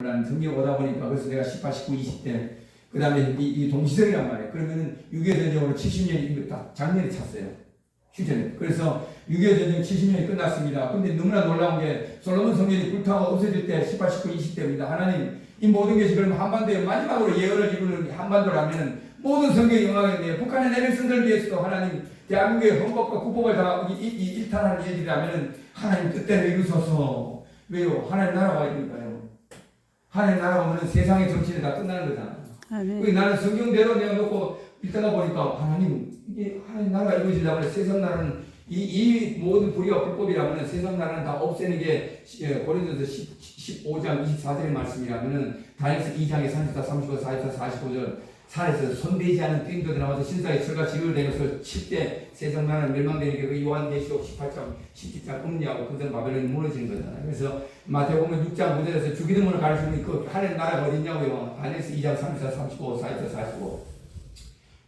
라는 성경 오다 보니까 그래서 내가 18, 19, 20대 그 다음에 이, 이 동시설이란 말이에요. 그러면은 6.25 전쟁으로 70년이 딱 작년에 찼어요. 휴전에. 그래서 6.25 전쟁 70년이 끝났습니다. 근데 너무나 놀라운 게 솔로몬 성전이 불타고 없어질 때 18, 19, 20대입니다. 하나님 이 모든 것이 그럼 한반도에 마지막으로 예언을 이루는 한반도라면 모든 성경이 영광인데 북한의 내 백성들을 위해서도 하나님 대한민국의 헌법과 국법을 다 이, 이, 이 일탈하는 일이라면 하나님 뜻대로 이루소서 왜요? 하나님 나라가 이니까요. 하나님 나라 오면 세상의 정치는 다 끝나는 거잖아. 아멘. 그 나는 성경대로 내가 놓고 읽다가 보니까 하나님 이게 하나님 나라가 이루어지려면 세상 나라는 이, 이 모든 불의와 불법이라면 세상 나라는 다 없애는 게 시- 예, 고린도서 10, 15장 24절의 말씀이라면은 다니엘서 2장에 34, 35, 44, 45절 산에서 손대지 않은 띵도들 나와서 신사의 철과 지를 내면서 10대 세상 나라는 멸망되는 게그 요한계시록 18장 17장 음리하고 그들 바벨론이 무너지는 거잖아요. 그래서 마태복음 6장 9절에서 주기도문을 가르치는 그 하늘 나라가 어딨냐고요. 다니엘서 2장 34, 35, 44, 45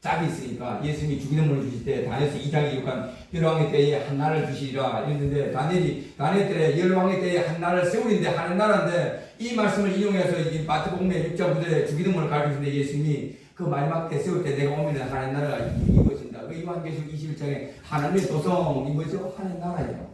짝이 있으니까 예수님이 주기도문을 주실 때 다니엘서 2장에 기록한 열왕의 때에 한 나라를 주시리라 이랬는데 다니엘이 다니엘 때 열왕의 때에 한 나라를 세우는데 하는 나라인데 이 말씀을 인용해서 이 마태복음의 6장 9절에 주기도문을 가르치는데 예수님이 그 마지막 때 세울 때 내가 오면 하나님 나라가 이루어진다. 그 요한계시록 21장에 하나님의 도성 이 뭐죠? 하나님 나라예요.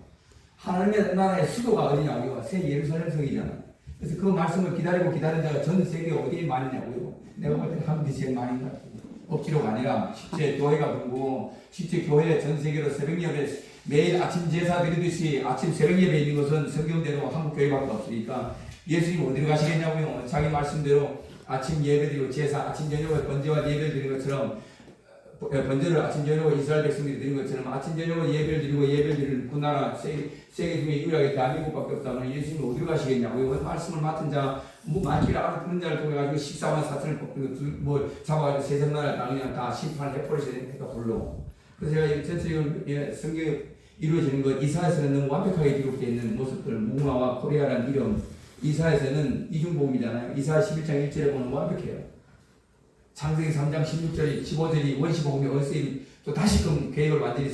하나님의 나라의 수도가 어디냐고요? 새 예루살렘 성이잖아. 그래서 그 말씀을 기다리고 기다린 자가 전 세계에 어디에 많으냐고요? 내가 볼 때는 한국이 제일 많은 것 같아요. 억지로가 아니라 실제 교회가 그러고 실제 교회 전 세계로 새벽 예배 매일 아침 제사 드리듯이 아침 새벽 예배 있는 것은 성경대로 한국 교회밖에 없으니까 예수님 어디로 가시겠냐고요? 자기 말씀대로 아침 예배 드리고 제사 아침 저녁에 번제와 예배 드리는 것처럼 어, 번제를 아침 저녁에 이스라엘 백성들이 드린 것처럼 아침 저녁에 예배를 드리고 예배를 드리는 그 나라 세계, 세계 중에 유일하게 대한민국밖에 없다면 예수님이 어디로 가시겠냐고요? 그 말씀을 맡은 자, 뭐 많기를 알아듣는 자를 통해 가지고 14만 4천을 뽑는 거, 둘- 뭐 잡아가지고 세상 다 그냥 다 심판을 해버리셔야 되니까 홀로. 그래서 제가 이 전체적으로 예, 성경에 이루어지는 것 이사에서는 너무 완벽하게 기록되어 있는 모습들, 몽마와 코리아라는 이름, 이사에서는 이중복음이잖아요. 이사 11장 1절에 보면 완벽해요. 창세기 3장 16절이 15절이 원시 복음이 어디서 또 다시금 계획을 완전히